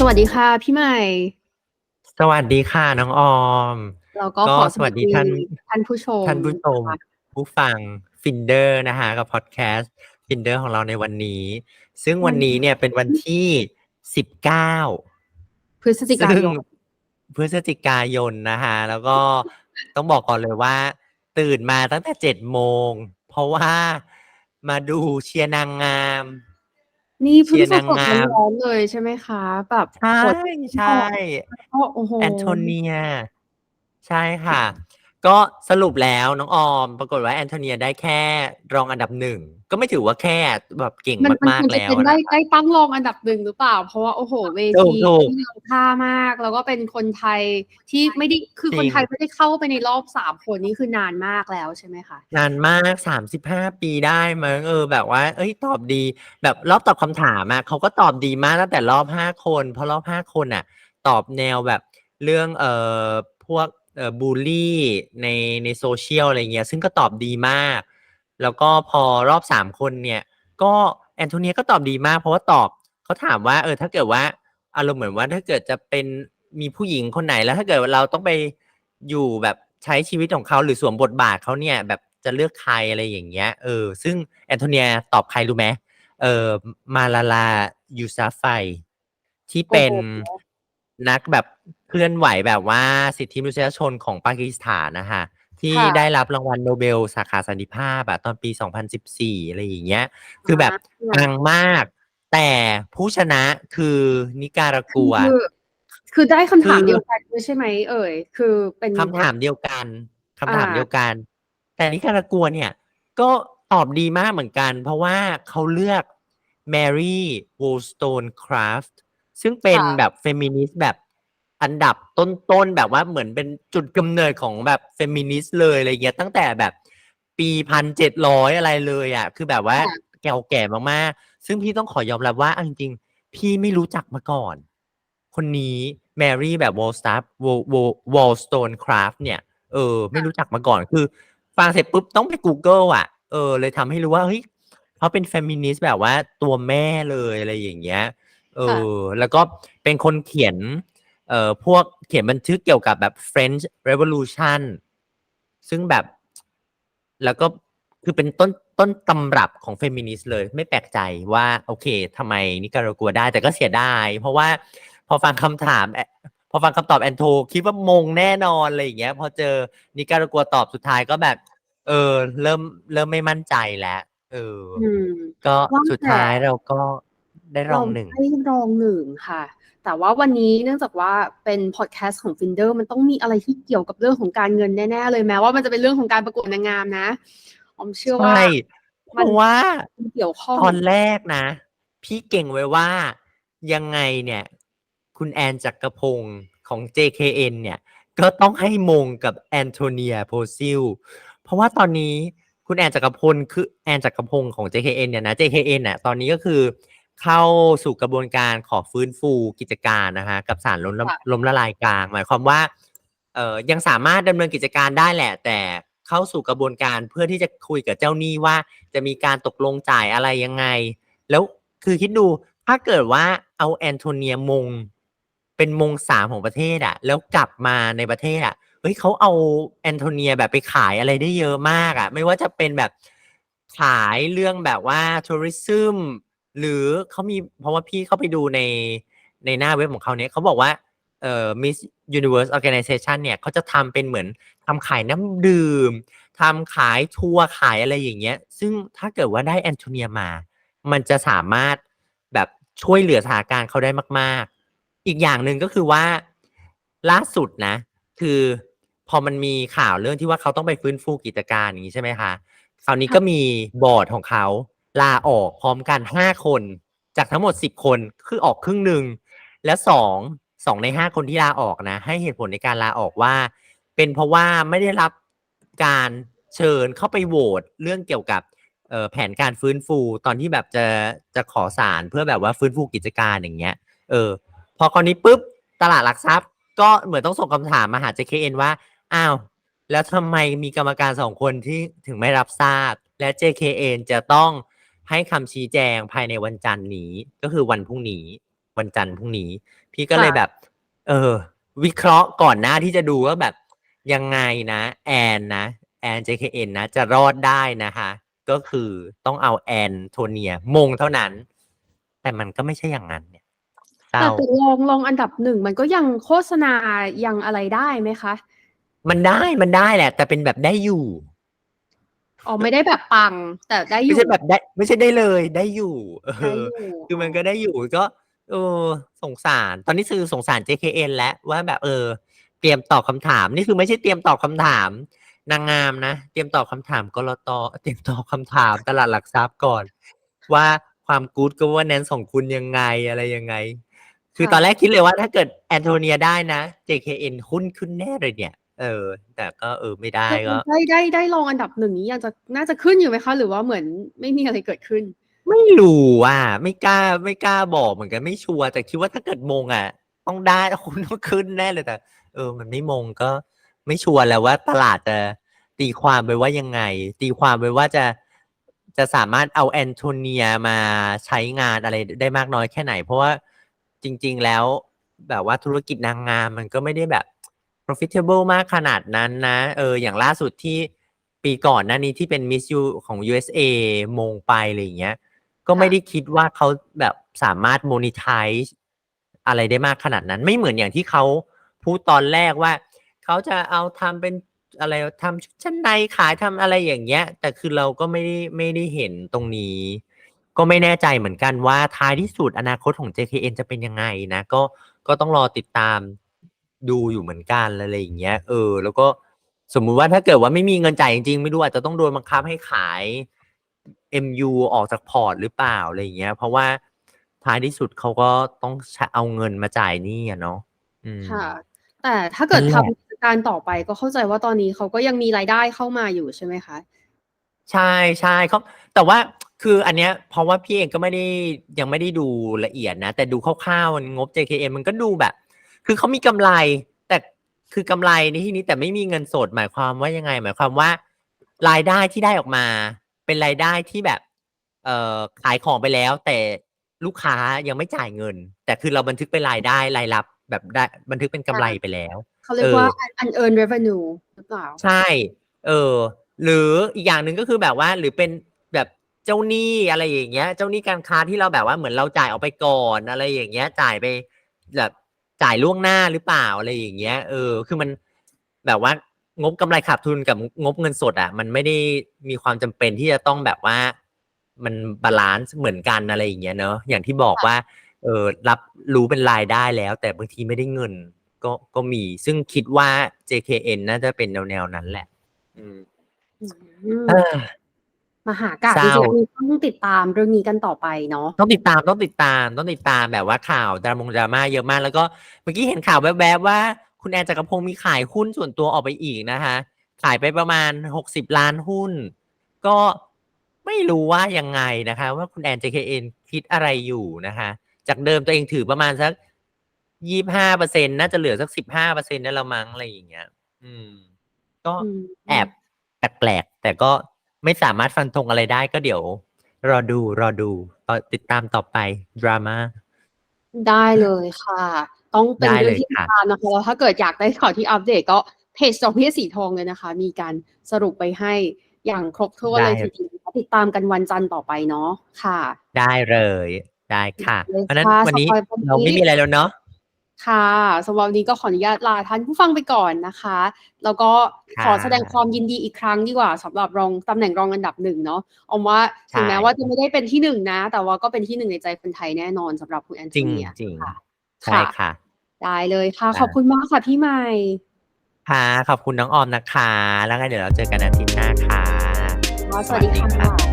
สวัสดีค่ะพี่ใหม่ สวัสดีค่ะน้องออม แล้วก็ก็ขอสวัสดีท่านท่านผู้ชมท่านผู้ชมนะคะผู้ฟังฟินเดอร์นะคะกับพอดแคสต์ฟินเดอร์ของเราในวันนี้ ซึ่งวันนี้เนี่ยเป็นวันที่สิบเก้าพฤศจิกาซึ่ยงนพฤศจิกายนนะคะแล้วก็ต้องบอกก่อนเลยว่า ตื่นมาตั้งแต่เจ็ดโมง เพราะว่ามาดูเชียร์นางงาม นี่เพิ่งเชียร์สนางดงาม ๆร้อนๆเลยใช่ไหมคะ แบบใช่กดใช่ก็โอ้โห แอนโทเนีย ใช่ค่ะ ก็สรุปแล้วน้องออม ปรากฏว่าแอนโทเนียได้แค่รองอันดับหนึ่งก็ไม่ถือว่าแค่แบบเก่งมันมันมากควรๆจะแล้วเป็นได้นะคะได้ตั้งรองอันดับหนึ่งหรือเปล่า เพราะว่าโอ้โหเวถูทีกถูกที่เราค่ามาก แล้วก็เป็นคนไทยที่ไม่ได้คือจริงคนไทยไม่ได้เข้าไปในรอบสามคนนี้คือนานมากแล้วใช่ไหมคะนานมากสามสิบห้าปีได้มั้งเออแบบว่า เอ้ยตอบดี แบบรอบตอบคำถามอะเขาก็ตอบดีมากตั้งแต่รอบห้าคน เพราะรอบห้าคนอะตอบแนวแบบเรื่องเอ่อพวกเอ่อ บูลลี่ในในโซเชียลอะไรเงี้ย ซึ่งก็ตอบดีมาก แล้วก็พอรอบสามคนเนี่ย ก็แอนโทเนียก็ตอบดีมาก เพราะว่าตอบเขาถามว่าเออถ้าเกิดว่าอารมณ์เหมือนว่าถ้าเกิดจะเป็นมีผู้หญิงคนไหนแล้วถ้าเกิดว่าเราต้องไปอยู่แบบใช้ชีวิตของเขาหรือสวมบทบาทเขาเนี่ยแบบจะเลือกใครอะไรอย่างเงี้ยเออซึ่งแอนโทเนียตอบใครรู้ไหมเออมาลาลายูซาไฟที่เป็นโอ้โหนักแบบ เคลื่อนไหวแบบว่าสิทธิมนุษยชนของปากีสถานนะคะที่ค่ะ ได้รับรางวัลโนเบล สาขาสันติภาพอะตอนปี 2014 อะไรอย่างเงี้ย คือแบบอ่าดังมาก แต่ผู้ชนะคือนิการากัว คือคือได้คำถามคือ เดียวกันด้วยใช่ไหมเอ่ย คือเป็น คำถามเดียวกันคำถามอ่า เดียวกัน แต่นิการากัวเนี่ย ก็ตอบดีมากเหมือนกัน เพราะว่าเขาเลือกแมรี่วอลสโตนคราฟซึ่งเป็นแบบเฟมินิสต์แบบ อันดับต้นๆแบบว่าเหมือนเป็นจุดกำเนิดของแบบเฟมินิสต์เลยอะไรเงี้ยตั้งแต่แบบปีพันเจ็ดร้อยอะไรเลยอะคือแบบว่าแก่แก่มากๆ ซึ่งพี่ต้องขอยอมรับว่าเอาจริงๆ พี่ไม่รู้จักมาก่อน คนนี้แมรี่แบบวอลสตาร์วอลวอลสโตนคราฟเนี่ยเออ ไม่รู้จักมาก่อนคือ ฟังเสร็จปุ๊บต้องไป Google อะเออ เลยทำให้รู้ว่าเฮ้ยเขาเป็นเฟมินิสต์แบบว่าตัวแม่เลยอะไรอย่างเงี้ยเออ แล้วก็เป็นคนเขียน เอ่อพวกเขียนบันทึกเกี่ยวกับแบบ French Revolution ซึ่งแบบแล้วก็คือเป็นต้นต้นตำรับของเฟมินิสต์เลย ไม่แปลกใจว่า โอเคทำไมนิการากัวได้แต่ก็เสียดายเพราะว่าพอฟังคำถามแอพอฟังคำตอบแอนโทคิดว่ามงแน่นอนอะไรอย่างเงี้ย พอเจอนิการากัวตอบสุดท้ายก็แบบ เออ เริ่มเริ่มไม่มั่นใจแล้วเอออืมก็ว่าสุดแต่ท้ายเราก็ได้รองหนึ่งเราได้รองหนึ่งค่ะ แต่ว่าวันนี้เนื่องจากว่าเป็นพอดแคสต์ของฟินเดอร์มันต้องมีอะไรที่เกี่ยวกับเรื่องของการเงินแน่ๆเลยแม้ว่ามันจะเป็นเรื่องของการประกวดนางงามนะออมเชื่อว่าใช่เพมันราะว่ามันเกี่ยวข้องตอนแรกนะ พี่เก่งไว้ว่ายังไงเนี่ย คุณแอนจักรพงศ์ของ JKN เนี่ย ก็ต้องให้มงกับแอนโทเนียโพซิลเพราะว่าตอนนี้คุณแอนจักรพลคือแอนจักรพงศ์ของ JKN เนี่ยนะ JKN น่ะตอนนี้ก็คือ เข้าสู่กระบวนการขอฟื้นฟูกิจการนะคะกับสารล้มละค่ะล้มละลายกลาง หมายความว่าเอ่อยังสามารถดำเนินกิจการได้แหละ แต่เข้าสู่กระบวนการเพื่อที่จะคุยกับเจ้าหนี้ว่า จะมีการตกลงจ่ายอะไรยังไง แล้วคือคิดดูถ้าเกิดว่าเอาแอนโทเนียมง เป็นมงสามของประเทศอะแล้วกลับมาในประเทศอะเฮ้ยเขาเอาแอนโทเนียแบบไปขายอะไรได้เยอะมากอะไม่ว่าจะเป็นแบบขายเรื่องแบบว่าทัวริซึม หรือเขามีเพราะว่าพี่เข้าไปดูในในหน้าเว็บของเขาเนี่ยเขาบอกว่าเอ่อ Miss Universe Organization เนี่ยเขาจะทำเป็นเหมือนทำขายน้ำดื่มทำขายทัวร์ขายอะไรอย่างเงี้ย ซึ่งถ้าเกิดว่าได้แอนโทเนียมา มันจะสามารถแบบช่วยเหลือสถานการณ์เขาได้มาก ๆ อีกอย่างหนึ่งก็คือว่าล่าสุดนะ คือพอมันมีข่าวเรื่องที่ว่าเขาต้องไปฟื้นฟูกิจการอย่างนี้ใช่ไหมคะคราวนี้ก็มีบอร์ดของเขา ลาออกพร้อมกันห้าคน จากทั้งหมดสิบคนคือออกครึ่งหนึ่งและสองสองในห้าคนที่ลาออกนะ ให้เหตุผลในการลาออกว่า เป็นเพราะว่าไม่ได้รับการเชิญเข้าไปโหวตเรื่องเกี่ยวกับแผนการฟื้นฟูตอนที่แบบจะจะขอสารเพื่อแบบว่าฟื้นฟูกิจการอย่างเงี้ย เออ พอคราวนี้ปุ๊บตลาดหลักทรัพย์ ก็เหมือนต้องส่งคำถามมาหา JKN ว่าอ้าวแล้วทำไมมีกรรมการสองคนที่ถึงไม่รับทราบ และ JKN จะต้อง ให้คำชี้แจงภายในวันจันทร์นี้ ก็คือวันพรุ่งนี้ วันจันทร์พรุ่งนี้ พี่ก็เลยค่ะแบบ เออ วิเคราะห์ก่อนหน้าที่จะดูว่าแบบยังไงนะ แอนนะ แอน JKN นะ จะรอดได้นะคะ ก็คือต้องเอาแอนโทเนียมงเท่านั้น แต่มันก็ไม่ใช่อย่างนั้นเนี่ยเศร้าแต่ติดลองลองอันดับหนึ่งมันก็ยังโฆษณายังอะไรได้ไหมคะ มันได้มันได้แหละ แต่เป็นแบบได้อยู่ อ๋อไม่ได้แบบปัง แต่ได้อไม่ยู่ใช่แบบได้ ไม่ใช่ได้เลยได้อยู่ เอได้อ อยู่คือมันก็ได้อยู่ก็เออสงสารตอนนี้คือสงสาร JKN แล้วว่าแบบเออ เตรียมตอบคำถามนี่คือไม่ใช่เตรียมตอบคำถาม นางงามนะ เตรียมตอบคำถามกรตเตรียมตอบคำถามตลาดหลักทรัพย์ก่อน ว่าความกู๊ดก็ว่าแนนของคุณยังไงอะไรยังไง คือตอนแรกคิดเลยว่าถ้าเกิดแอนโทเนียได้นะ JKN หุ้นขึ้นแน่เลยเนี่ย เออ แต่ก็เออไม่ได้ก็ได้ได้ได้ลองอันดับหนึ่งนี้ยังจะน่าจะขึ้นอยู่ไหมคะ หรือว่าเหมือนไม่มีอะไรเกิดขึ้น ไม่รู้อะ ไม่กล้าไม่กล้าบอกเหมือนกันไม่ชัวร์แต่คิดว่าถ้าเกิดมงอะ ต้องได้คุณต้องขึ้นแน่เลยแต่ เออ มันไม่มงก็ ไม่ชัวร์แล้วว่าตลาดจะตีความไปว่ายังไง ตีความไปว่าจะจะสามารถเอาแอนโทเนียมาใช้งานอะไรได้มากน้อยแค่ไหน เพราะว่าจริง ๆ แล้วแบบว่าธุรกิจนางงามมันก็ไม่ได้แบบ profitable มากขนาดนั้นนะ เออ อย่างล่าสุดที่ปีก่อนหน้านี้ที่เป็น Miss U ของ USA มงไปอะไรอย่างเงี้ย ก็ไม่ได้คิดว่าเขาแบบสามารถ monetize อะไรได้มากขนาดนั้น ไม่เหมือนอย่างที่เขาพูดตอนแรกว่า เขาจะเอาทำเป็นอะไรทำชุดชั้นในขายทำอะไรอย่างเงี้ย แต่คือเราก็ไม่ได้ไม่ได้เห็นตรงนี้ ก็ไม่แน่ใจเหมือนกันว่าท้ายที่สุดอนาคตของ JKN จะเป็นยังไงนะ ก็ก็ต้องรอติดตาม ดูอยู่เหมือนกันอะไรอย่างเงี้ย เออ แล้วก็สมมุติว่าถ้าเกิดว่าไม่มีเงินจ่ายจริงๆ ไม่รู้อาจจะต้องโดนบังคับให้ขาย MU ออกจากพอร์ตหรือเปล่าอะไรอย่างเงี้ย เพราะว่าท้ายที่สุดเขาก็ต้องใช้เอาเงินมาจ่ายหนี้อะเนาะอืมค่ะ แต่ถ้าเกิดนั่นแหละทำกิจการต่อไปก็เข้าใจว่าตอนนี้เขาก็ยังมีรายได้เข้ามาอยู่ใช่ไหมคะ ใช่ใช่เขาแต่ว่าคืออันเนี้ยเพราะว่าพี่เองก็ไม่ได้ยังไม่ได้ดูละเอียดนะ แต่ดูคร่าวๆมันงบ JKM มันก็ดูแบบ คือเขามีกำไร แต่คือกำไรในที่นี้แต่ไม่มีเงินสดหมายความว่ายังไง หมายความว่า รายได้ที่ได้ออกมา เป็นรายได้ที่แบบ เอ่อขายของไปแล้ว แต่ลูกค้ายังไม่จ่ายเงิน แต่คือเราบันทึกเป็นรายได้รายรับแบบได้บันทึกเป็นกำไรไปแล้วเขาเรียกว่า unearned revenue หรือเปล่าใช่ เออ หรืออีกอย่างหนึ่งก็คือแบบว่าหรือเป็นแบบเจ้าหนี้อะไรอย่างเงี้ย เจ้าหนี้การค้าที่เราแบบว่าเหมือนเราจ่ายออกไปก่อนอะไรอย่างเงี้ย จ่ายไปแบบ จ่ายล่วงหน้าหรือเปล่าอะไรอย่างเงี้ย เออ คือมันแบบว่างบกำไรขาดทุนกับงบเงินสดอะ มันไม่ได้มีความจำเป็นที่จะต้องแบบว่า มันบาลานซ์เหมือนกันอะไรอย่างเงี้ยเนอะอย่างที่บอกว่า เออรับรู้เป็นรายได้แล้ว แต่บางทีไม่ได้เงิน ก็ก็มี ซึ่งคิดว่า JKN น่าจะเป็นแนวแนวๆนั้นแหละ อืมอื มเออมหากาพย์เศจร้าริงๆต้องติดตามเรื่องนี้กันต่อไปเนาะต้องติดตามต้องติดตามต้องติดตามแบบว่าข่าวดรามงดราม่าเยอะมาก แล้วก็เมื่อกี้เห็นข่าวแวบๆว่า คุณแอนจักรพงศ์มีขายหุ้นส่วนตัวออกไปอีกนะคะ ขายไปประมาณหกสิบล้านหุ้น ก็ไม่รู้ว่ายังไงนะคะ ว่าคุณแอน JKN คิดอะไรอยู่นะคะ จากเดิมตัวเองถือประมาณสักยี่ห้าเปอร์เซ็นน่าจะเหลือสักสิบห้าเปอร์เซ็นต์นั่นละมั้งอะไรอย่างเงี้ย อืม ก็อืมแอบแปลกๆแต่ก็ ไม่สามารถฟันธงอะไรได้ก็เดี๋ยว รอดูรอดูต่อติดตามต่อไป ดราม่า ได้เลยค่ะ ต้องเป็นได้เรื่เลองยที่ติดค่ะตามนะคะแล้วถ้าเกิดอยากได้ข่าวที่อัปเดตก็เพจดอกเบี้ยสีทองเลยนะคะ มีการสรุปไปให้อย่างครบถ้วนเลยทีเดียวติดตามกันวันจันทร์ต่อไปเนาะค่ะ ได้เลย ได้ค่ะเลยเพราะฉะนั้นค่ะวันนี้สปอยล์วันนี้เราไม่มีอะไรแล้วเนาะ ค่ะสำหรับวันนี้ก็ขออนุญาตลาท่านผู้ฟังไปก่อนนะคะ แล้วก็ขอค่ะแสดงความยินดีอีกครั้งดีกว่าสำหรับรองตำแหน่งรองอันดับหนึ่งเนาะออมว่าถึงแม้ใช่ว่าจะไม่ได้เป็นที่หนึ่งนะ แต่ว่าก็เป็นที่หนึ่งในใจคนไทยแน่นอนสำหรับคุณแอนจริโทงเนียจริงค่ะใช่ค่ะ ได้เลยค่ะได้ขอบคุณมากค่ะพี่ใหม่ค่ะขอบคุณน้องออมนะคะ แล้วก็เดี๋ยวเราเจอกันอาทิตย์หน้าค่ะสวัสดีค่ะ